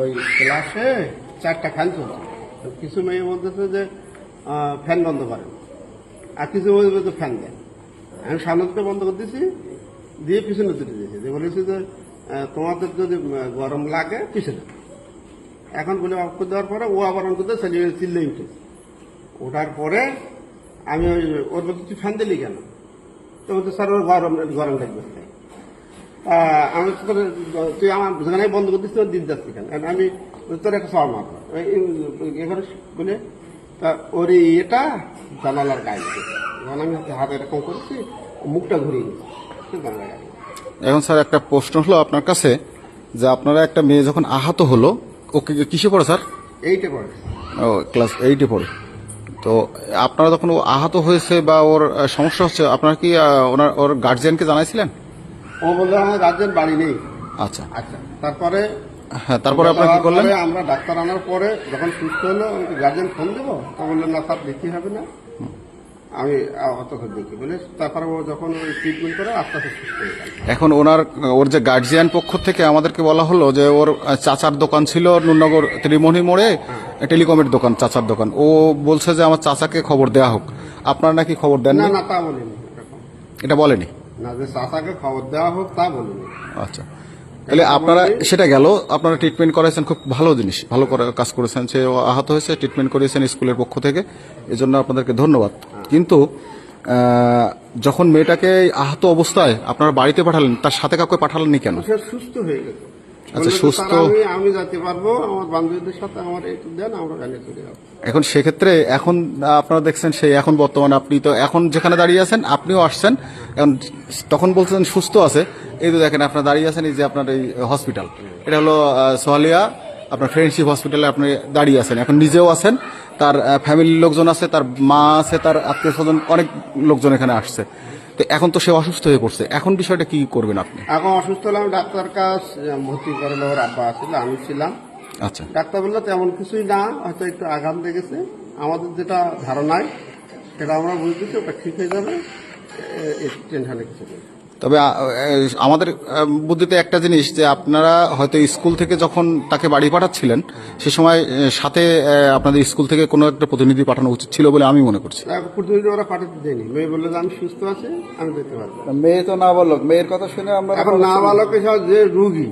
ওই ক্লাসে চারটা ফ্যান চলছে। তো কিছু মেয়ে বলতেছে যে ফ্যান বন্ধ করেন আর কিছু মেয়ে বলতে ফ্যান দেন আমি সামনে বন্ধ করে দিয়েছি দিয়ে পিছনে দুটো দিয়েছি। দিয়ে বলেছি যে তোমাদের যদি গরম লাগে পিছনে এখন বলে অফ করে দেওয়ার পরে ও আবার অন করতে চালিয়ে চিল্লে উঠে। ওঠার পরে আমি ওই, ওর বলতে তুই ফ্যান দিলি কেন? তো বলতে স্যার, ওর গরম গরম লাগবে। আমি তুই আমার যেখানে বন্ধ করে দিচ্ছি দিন যাচ্ছি কেন আমি তোর একটা মারবো। এখানে বলে তা ওর এটা জানালার গায়ে যখন আমি হাতে এরকম করেছি মুখটা ঘুরিয়ে জানালার এখন স্যার একটা প্রশ্ন হলো আপনার কাছে যে আপনারা একটা মেয়ে যখন আহত হলো ওকে কিসে পড়ে স্যার? এইটে পড়ে। ও ক্লাস এইটে পড়ে। তো আপনারা যখন ও আহত হয়েছে বা ওর সমস্যা হচ্ছে আপনারা কি ওনার ওর গার্জিয়ানকে জানাইছিলেন? ও বলল আমার গার্জেন বাড়ি নেই। আচ্ছা। আচ্ছা তারপরে হ্যাঁ তারপরে আপনারা কি করলেন? আমরা ডাক্তার আনার পরে যখন সুস্থ হলো গার্জেন ফোন দেবো? তো বললেন না স্যার দেখতে হবে না। আমি আহ, অত করে দেখি। বলে তারপরে ও যখন ওই ট্রিটমেন্ট করে আস্তে আস্তে সুস্থ হয়ে গেল। এখন ওনার ওর যে গার্জিয়ান পক্ষ থেকে আমাদেরকে বলা হলো যে ওর চাচার দোকান ছিল নুরনগর ত্রিমোহনী মোড়ে টেলিকমের দোকান চাচার দোকান। ও বলছে যে আমার চাচাকে খবর দেওয়া হোক। আপনারা নাকি খবর দেন না না তা বলিনি। এটা বলেনি? না যে চাচাকে খবর দেওয়া হোক তা বলিনি। আচ্ছা। তাহলে আপনারা সেটা গেল আপনারা ট্রিটমেন্ট করেছেন খুব ভালো জিনিস ভালো করে কাজ করেছেন সে আহত হয়েছে ট্রিটমেন্ট করিয়েছেন স্কুলের পক্ষ থেকে এজন্য আপনাদেরকে ধন্যবাদ। কিন্তু যখন মেয়েটাকে আহত অবস্থায় আপনারা বাড়িতে পাঠালেন তার সাথে কাউকে পাঠালেননি কেন? সুস্থ হয়ে গেছে। আচ্ছা, সুস্থ- আমি যেতে পারব আমার বান্ধবীদের সাথে আমার একটু দেন আমরা গানে চলে যাব। এখন সেক্ষেত্রে এখন আপনারা দেখছেন সেই এখন বর্তমানে আপনি তো এখন যেখানে দাঁড়িয়ে আছেন আপনিও আসছেন। এখন তখন বলছেন সুস্থ আছে এই তো দেখেন আপনার দাঁড়িয়ে আছেন এই যে আপনার এই হসপিটাল এটা হলো সোহালিয়া আপনার ফ্রেন্ডশিপ হসপিটালে আপনি দাঁড়িয়ে আছেন। এখন নিজেও আছেন তার ফ্যামিলির লোকজন আছে তার মা আছে তার আত্মীয় স্বজন অনেক লোকজন এখানে আসছে। তো এখন তো সে অসুস্থ হয়ে পড়ছে। এখন বিষয়টা কি করবেন আপনি? এখন অসুস্থ হলাম ডাক্তার কাছ ভর্তি করালো ওর আব্বা আসলে আমি ছিলাম। আচ্ছা। ডাক্তার বলল তেমন কিছুই না হয়তো একটু আঘাত দেখেছে আমাদের যেটা ধারণায় সেটা আমরা বুঝতেছি ওটা ঠিক হয়ে যাবে টেনশনে কিছু নেই। তবে আমাদের বুদ্ধিতে একটা জিনিস যে আপনারা হয়তো স্কুল থেকে যখন তাকে বাড়ি পাঠাচ্ছিলেন সে সময় সাথে আপনাদের স্কুল থেকে কোনো একটা প্রতিনিধি পাঠানো উচিত ছিল বলে আমি মনে করছি। ওরা পাঠাতে দেয়নি। মেয়ে বলল যে আমি সুস্থ আছি আমি যেতে পারব মেয়ে তো মেয়ের কথা শুনে আমরা এখন না বালকের সাথে যে রুগী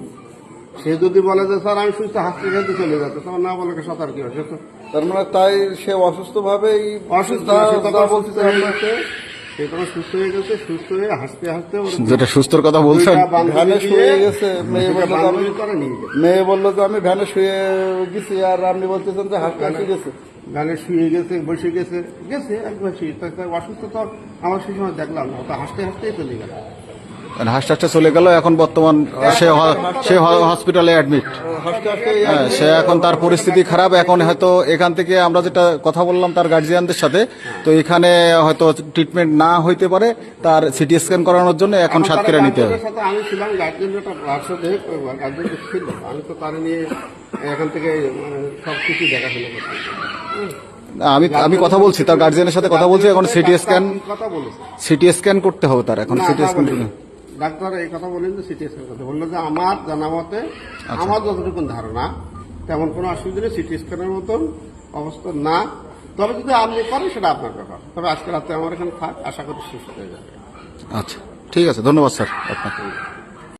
সে যদি বলে যে স্যার আমি সুস্থ হাসতে খেতে চলে যাচ্ছে তখন না বালকের সাথে আর কি হয় তার মানে তাই সে অসুস্থ ভাবেই অসুস্থ যা- সে তখন সুস্থ হয়ে গেছে সুস্থ হয়ে হাসতে হাসতে যেটা সুস্থর কথা বলছেন। ভ্যানে শুয়ে গেছে মেয়ে বলল যে আমি মেয়ে বলল যে আমি ভ্যানে শুয়ে গেছি আর আপনি বলতেছেন যে হাসতে হাসতে গেছে। গানে শুয়ে গেছে বসে গেছে গেছে একবার শুয়ে। অসুস্থ তো আমার সেই সময় দেখলাম না তো হাসতে হাসতেই চলে গেল। হাসতে হাসতে চলে গেল এখন বর্তমান সে সে হসপিটালে অ্যাডমিট হ্যাঁ, সে এখন তার পরিস্থিতি খারাপ এখন হয়তো এখান থেকে আমরা যেটা কথা বললাম তার গার্জিয়ানদের সাথে তো এখানে হয়তো ট্রিটমেন্ট না হইতে পারে তার সিটি স্ক্যান করানোর জন্য এখন সাতক্ষীরা নিতে হবে। আমি ছিলাম আমি তো তার নিয়ে এখান থেকে সব কিছু দেখাশোনা করতাম। আমি আমি কথা বলছি তার গার্জিয়ানের সাথে কথা বলছি এখন সিটি স্ক্যান সিটি স্ক্যান করতে হবে তার এখন সিটি স্ক্যান। ডাক্তার এই কথা বলেন যে সিটি স্ক্যান করতে। বলল যে আমার জানা মতে আচ্ছা। আমার যতটুকু ধারণা তেমন কোনো অসুবিধা নেই সিটি স্ক্যানের মতন অবস্থা না। তবে যদি আপনি করেন সেটা আপনার ব্যাপার। তবে আজকে রাতে আমার এখানে থাক আশা করি সুস্থ হয়ে যাবে। আচ্ছা ঠিক আছে। ধন্যবাদ স্যার। আপনাকে।